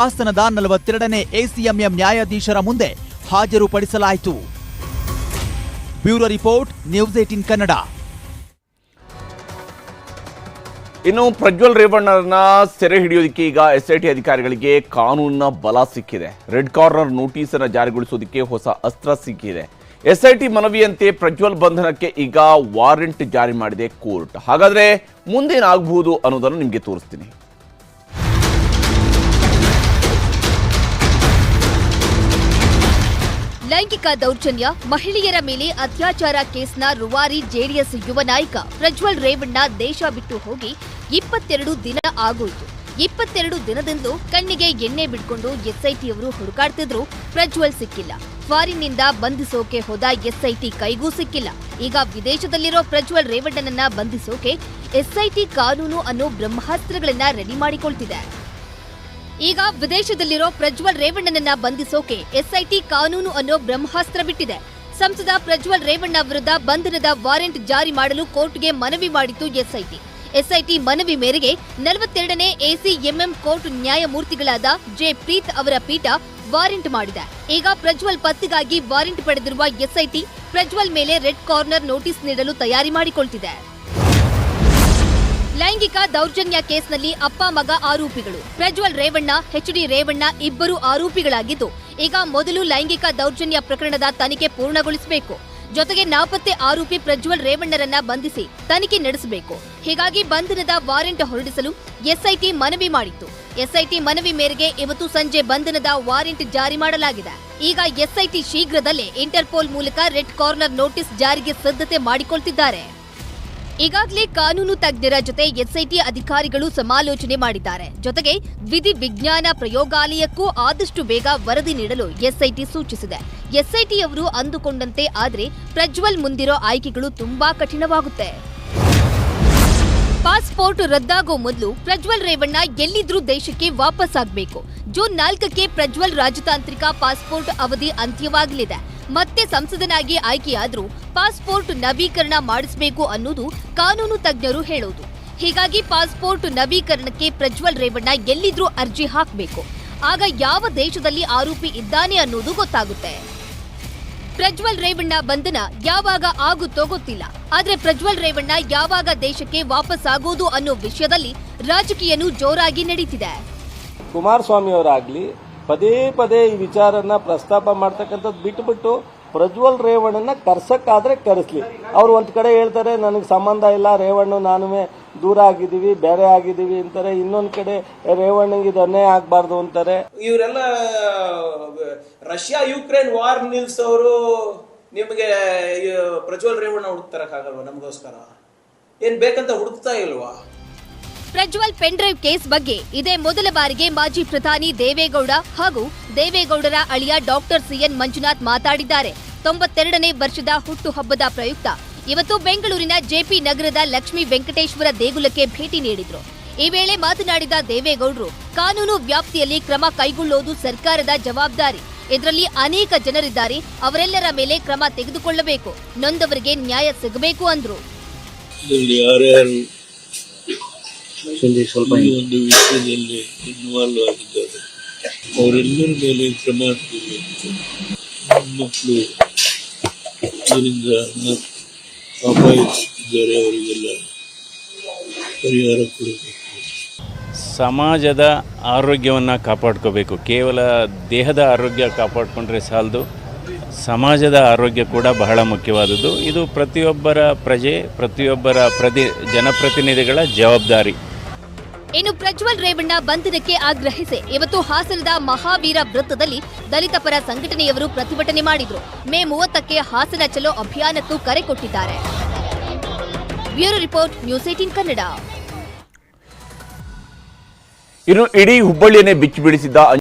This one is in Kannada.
ಹಾಸನದ ನಲವತ್ತೆರಡನೇ ಎಸಿಎಂಎಂ ನ್ಯಾಯಾಧೀಶರ ಮುಂದೆ ಹಾಜರುಪಡಿಸಲಾಯಿತು. Bureau report, news eighteen Kannada. ಇನ್ನು ಪ್ರಜ್ವಲ್ ರೇವಣ್ಣರನ್ನ ಸೆರೆ ಹಿಡಿಯೋದಕ್ಕೆ ಈಗ ಎಸ್ಐಟಿ ಅಧಿಕಾರಿಗಳಿಗೆ ಕಾನೂನಿನ ಬಲ ಸಿಕ್ಕಿದೆ. ರೆಡ್ ಕಾರ್ನರ್ ನೋಟಿಸ್ ಅನ್ನು ಜಾರಿಗೊಳಿಸುವುದಕ್ಕೆ ಹೊಸ ಅಸ್ತ್ರ ಸಿಕ್ಕಿದೆ. ಎಸ್ಐಟಿ ಮನವಿಯಂತೆ ಪ್ರಜ್ವಲ್ ಬಂಧನಕ್ಕೆ ಈಗ ವಾರೆಂಟ್ ಜಾರಿ ಮಾಡಿದೆ ಕೋರ್ಟ್. ಹಾಗಾದ್ರೆ ಮುಂದೇನಾಗಬಹುದು ಅನ್ನೋದನ್ನು ನಿಮಗೆ ತೋರಿಸ್ತೀನಿ. ಲೈಂಗಿಕ ದೌರ್ಜನ್ಯ, ಮಹಿಳೆಯರ ಮೇಲೆ ಅತ್ಯಾಚಾರ ಕೇಸ್ನ ರುವಾರಿ ಜೆಡಿಎಸ್ ಯುವ ನಾಯಕ ಪ್ರಜ್ವಲ್ ರೇವಣ್ಣ ದೇಶ ಬಿಟ್ಟು ಹೋಗಿ ಇಪ್ಪತ್ತೆರಡು ದಿನ ಆಗೋಯ್ತು. ಇಪ್ಪತ್ತೆರಡು ದಿನದಂದು ಕಣ್ಣಿಗೆ ಎಣ್ಣೆ ಬಿಟ್ಕೊಂಡು ಎಸ್ಐಟಿಯವರು ಹುಡುಕಾಡ್ತಿದ್ರು, ಪ್ರಜ್ವಲ್ ಸಿಕ್ಕಿಲ್ಲ. ಫಾರಿನ್ನಿಂದ ಬಂಧಿಸೋಕೆ ಹೋದ ಎಸ್ಐಟಿ ಕೈಗೂ ಸಿಕ್ಕಿಲ್ಲ. ಈಗ ವಿದೇಶದಲ್ಲಿರೋ ಪ್ರಜ್ವಲ್ ರೇವಣ್ಣನನ್ನ ಬಂಧಿಸೋಕೆ ಎಸ್ಐಟಿ ಕಾನೂನು ಅನ್ನೋ ಬ್ರಹ್ಮಾಸ್ತ್ರಗಳನ್ನ ರೆಡಿ ಮಾಡಿಕೊಳ್ತಿದೆ. ಈಗ ವಿದೇಶದಲ್ಲಿರೋ ಪ್ರಜ್ವಲ್ ರೇವಣ್ಣನನ್ನ ಬಂಧಿಸೋಕೆ ಎಸ್ಐಟಿ ಕಾನೂನು ಅನ್ನೋ ಬ್ರಹ್ಮಾಸ್ತ್ರ ಬಿಟ್ಟಿದೆ. ಸಂಸದ ಪ್ರಜ್ವಲ್ ರೇವಣ್ಣ ವಿರುದ್ಧ ಬಂಧನದ ವಾರೆಂಟ್ ಜಾರಿ ಮಾಡಲು ಕೋರ್ಟ್ಗೆ ಮನವಿ ಮಾಡಿತ್ತು ಎಸ್ಐಟಿ. ಎಸ್ಐಟಿ ಮನವಿ ಮೇರೆಗೆ ನಲವತ್ತೆರಡನೇ ಎಸಿಎಂಎಂ ಕೋರ್ಟ್ ನ್ಯಾಯಮೂರ್ತಿಗಳಾದ ಜೆ ಪ್ರೀತ್ ಅವರ ಪೀಠ ವಾರೆಂಟ್ ಮಾಡಿದೆ. ಈಗ ಪ್ರಜ್ವಲ್ ಪತ್ತೆಗಾಗಿ ವಾರೆಂಟ್ ಪಡೆದಿರುವ ಎಸ್ಐಟಿ ಪ್ರಜ್ವಲ್ ಮೇಲೆ ರೆಡ್ ಕಾರ್ನರ್ ನೋಟಿಸ್ ನೀಡಲು ತಯಾರಿ ಮಾಡಿಕೊಳ್ತಿದೆ. ಲೈಂಗಿಕ ದೌರ್ಜನ್ಯ ಕೇಸ್ನಲ್ಲಿ ಅಪ್ಪ ಮಗ ಆರೋಪಿಗಳು. ಪ್ರಜ್ವಲ್ ರೇವಣ್ಣ ಎಚ್ಡಿ ರೇವಣ್ಣ ಇಬ್ಬರು ಆರೋಪಿಗಳಾಗಿದ್ದು, ಈಗ ಮೊದಲು ಲೈಂಗಿಕ ದೌರ್ಜನ್ಯ ಪ್ರಕರಣದ ತನಿಖೆ ಪೂರ್ಣಗೊಳಿಸಬೇಕು. ಜೊತೆಗೆ ನಾಪತ್ತೆ ಆರೋಪಿ ಪ್ರಜ್ವಲ್ ರೇವಣ್ಣರನ್ನ ಬಂಧಿಸಿ ತನಿಖೆ ನಡೆಸಬೇಕು. ಹೀಗಾಗಿ ಬಂಧನದ ವಾರೆಂಟ್ ಹೊರಡಿಸಲು ಎಸ್ಐಟಿ ಮನವಿ ಮಾಡಿತ್ತು. ಎಸ್ಐಟಿ ಮನವಿ ಮೇರೆಗೆ ಇವತ್ತು ಸಂಜೆ ಬಂಧನದ ವಾರೆಂಟ್ ಜಾರಿ ಮಾಡಲಾಗಿದೆ. ಈಗ ಎಸ್ಐಟಿ ಶೀಘ್ರದಲ್ಲೇ ಇಂಟರ್ಪೋಲ್ ಮೂಲಕ ರೆಡ್ ಕಾರ್ನರ್ ನೋಟಿಸ್ ಜಾರಿಗೆ ಸಿದ್ಧತೆ ಮಾಡಿಕೊಳ್ತಿದ್ದಾರೆ. ಈಗಾಗಲೇ ಕಾನೂನು ತಜ್ಞರ ಜೊತೆ ಎಸ್ಐಟಿ ಅಧಿಕಾರಿಗಳು ಸಮಾಲೋಚನೆ ಮಾಡಿದ್ದಾರೆ. ಜೊತೆಗೆ ವಿಧಿ ವಿಜ್ಞಾನ ಪ್ರಯೋಗಾಲಯಕ್ಕೂ ಆದಷ್ಟು ಬೇಗ ವರದಿ ನೀಡಲು ಎಸ್ಐಟಿ ಸೂಚಿಸಿದೆ. ಎಸ್ಐಟಿಯವರು ಅಂದುಕೊಂಡಂತೆ ಆದರೆ ಪ್ರಜ್ವಲ್ ಮುಂದಿರೋ ಆಯ್ಕೆಗಳು ತುಂಬಾ ಕಠಿಣವಾಗುತ್ತೆ. ಪಾಸ್ಪೋರ್ಟ್ ರದ್ದಾಗೋ ಮೊದಲು ಪ್ರಜ್ವಲ್ ರೇವಣ್ಣ ಎಲ್ಲಿದ್ರೂ ದೇಶಕ್ಕೆ ವಾಪಸ್ ಆಗಬೇಕು ಜೂನ್ ನಾಲ್ಕಕ್ಕೆ ಪ್ರಜ್ವಲ್ ರಾಜತಾಂತ್ರಿಕ ಪಾಸ್ಪೋರ್ಟ್ ಅವಧಿ ಅಂತ್ಯವಾಗಲಿದೆ. ಮತ್ತೆ ಸಂಸದನಾಗಿ ಆಯ್ಕೆಯಾದರೂ ಪಾಸ್ಪೋರ್ಟ್ ನವೀಕರಣ ಮಾಡಿಸಬೇಕು ಅನ್ನೋದು ಕಾನೂನು ತಜ್ಞರು ಹೇಳೋದು. ಹೀಗಾಗಿ ಪಾಸ್ಪೋರ್ಟ್ ನವೀಕರಣಕ್ಕೆ ಪ್ರಜ್ವಲ್ ರೇವಣ್ಣ ಎಲ್ಲಿದ್ರೂ ಅರ್ಜಿ ಹಾಕಬೇಕು. ಆಗ ಯಾವ ದೇಶದಲ್ಲಿ ಆರೋಪಿ ಇದ್ದಾನೆ ಅನ್ನೋದು ಗೊತ್ತಾಗುತ್ತೆ. ಪ್ರಜ್ವಲ್ ರೇವಣ್ಣ ಬಂಧನ ಯಾವಾಗ ಆಗುತ್ತೋ ಗೊತ್ತಿಲ್ಲ. ಆದ್ರೆ ಪ್ರಜ್ವಲ್ ರೇವಣ್ಣ ಯಾವಾಗ ದೇಶಕ್ಕೆ ವಾಪಸ್ ಆಗೋದು ಅನ್ನೋ ವಿಷಯದಲ್ಲಿ ರಾಜಕೀಯನು ಜೋರಾಗಿ ನಡೀತಿದೆ. ಕುಮಾರಸ್ವಾಮಿ ಅವರಾಗ್ಲಿ ಪದೇ ಪದೇ ಈ ವಿಚಾರನ ಪ್ರಸ್ತಾಪ ಮಾಡ್ತಕ್ಕಂಥದ್ದು ಬಿಟ್ಬಿಟ್ಟು ಪ್ರಜ್ವಲ್ ರೇವಣ್ಣನ ಕರ್ಸಕ್ಕಾದ್ರೆ ಕರೆಸ್ಲಿ. ಅವ್ರು ಒಂದ್ ಕಡೆ ಹೇಳ್ತಾರೆ, ನನಗೆ ಸಂಬಂಧ ಇಲ್ಲ, ರೇವಣ್ಣ ನಾನು ದೂರ ಆಗಿದ್ದೀವಿ, ಬೇರೆ ಆಗಿದ್ದೀವಿ ಅಂತಾರೆ. ಇನ್ನೊಂದ್ ಕಡೆ, ರೇವಣ್ಣಗೆ ಇದು ಅನ್ಯಾಯ ಆಗ್ಬಾರ್ದು ಅಂತಾರೆ. ಇವರೆಲ್ಲ, ರಷ್ಯಾ ಯುಕ್ರೇನ್ ವಾರ್ ನಿಲ್ಸೋರು ನಿಮಗೆ ಪ್ರಜ್ವಲ್ ರೇವಣ್ಣ ಹುಡುಕ್ತಾರಕ್ಕಾಗಲ್ವಾ ನಮಗೋಸ್ಕರ? ಏನ್ ಬೇಕಂತ ಹುಡುಕ್ತಾ ಇಲ್ವಾ? ಪ್ರಜ್ವಲ್ ಪೆನ್ಡ್ರೈವ್ ಕೇಸ್ ಬಗ್ಗೆ ಇದೇ ಮೊದಲ ಬಾರಿಗೆ ಮಾಜಿ ಪ್ರಧಾನಿ ದೇವೇಗೌಡ ಹಾಗೂ ದೇವೇಗೌಡರ ಅಳಿಯ ಡಾಕ್ಟರ್ ಸಿಎನ್ ಮಂಜುನಾಥ್ ಮಾತಾಡಿದ್ದಾರೆ. ತೊಂಬತ್ತೆರಡನೇ ವರ್ಷದ ಹುಟ್ಟುಹಬ್ಬದ ಪ್ರಯುಕ್ತ ಇವತ್ತು ಬೆಂಗಳೂರಿನ ಜೆಪಿ ನಗರದ ಲಕ್ಷ್ಮೀ ವೆಂಕಟೇಶ್ವರ ದೇಗುಲಕ್ಕೆ ಭೇಟಿ ನೀಡಿದ್ರು. ಈ ವೇಳೆ ಮಾತನಾಡಿದ ದೇವೇಗೌಡರು, ಕಾನೂನು ವ್ಯಾಪ್ತಿಯಲ್ಲಿ ಕ್ರಮ ಕೈಗೊಳ್ಳುವುದು ಸರ್ಕಾರದ ಜವಾಬ್ದಾರಿ. ಇದರಲ್ಲಿ ಅನೇಕ ಜನರಿದ್ದಾರೆ, ಅವರೆಲ್ಲರ ಮೇಲೆ ಕ್ರಮ ತೆಗೆದುಕೊಳ್ಳಬೇಕು, ನೊಂದವರಿಗೆ ನ್ಯಾಯ ಸಿಗಬೇಕು ಅಂದ್ರು. ಇದರಲ್ಲಿ ಸ್ವಲ್ಪ ಈ ಒಂದು ವಿಷಯದಲ್ಲಿ ಇನ್ವಾಲ್ವ್ ಆಗಿದ್ದಾರೆ. ಅವರೆಲ್ಲರ ಮೇಲೆ ಕ್ರಮ ಮಕ್ಕಳು ಇದರಿಂದ ಅಪಾಯಿಸಿದ್ದಾರೆ ಅವರಿಗೆಲ್ಲ ಪರಿಹಾರ ಕೊಡಬೇಕು. ಸಮಾಜದ ಆರೋಗ್ಯವನ್ನು ಕಾಪಾಡ್ಕೋಬೇಕು. ಕೇವಲ ದೇಹದ ಆರೋಗ್ಯ ಕಾಪಾಡಿಕೊಂಡ್ರೆ ಸಾಲದು. ಸಮಾಜದ ಆರೋಗ್ಯ ಕೂಡ ಬಹಳ ಮುಖ್ಯವಾದದ್ದು. ಇದು ಪ್ರತಿಯೊಬ್ಬರ ಪ್ರಜೆ ಪ್ರತಿಯೊಬ್ಬರ ಪ್ರತಿ ಜನಪ್ರತಿನಿಧಿಗಳ ಜವಾಬ್ದಾರಿ. ಇನ್ನು ಪ್ರಜ್ವಲ್ ರೇವಣ್ಣ ಬಂಧನಕ್ಕೆ ಆಗ್ರಹಿಸಿ. ಇವತ್ತು ಹಾಸನದ ಮಹಾವೀರ ವೃತ್ತದಲ್ಲಿ ದಲಿತ ಪರ ಸಂಘಟನೆಯವರು ಪ್ರತಿಭಟನೆ ಮಾಡಿದ್ರು. ಮೇ ಮೂವತ್ತಕ್ಕೆ ಹಾಸನ ಚಲೋ ಅಭಿಯಾನಕ್ಕೂ ಕರೆ ಕೊಟ್ಟಿದ್ದಾರೆ. Bureau report, news eighteen Kannada. ಇನ್ನು ಇಡೀ ಹುಬ್ಬಳ್ಳಿಯನ್ನೇ ಬಿಚ್ಚಿ ಬೀಳಿಸಿದ್ದ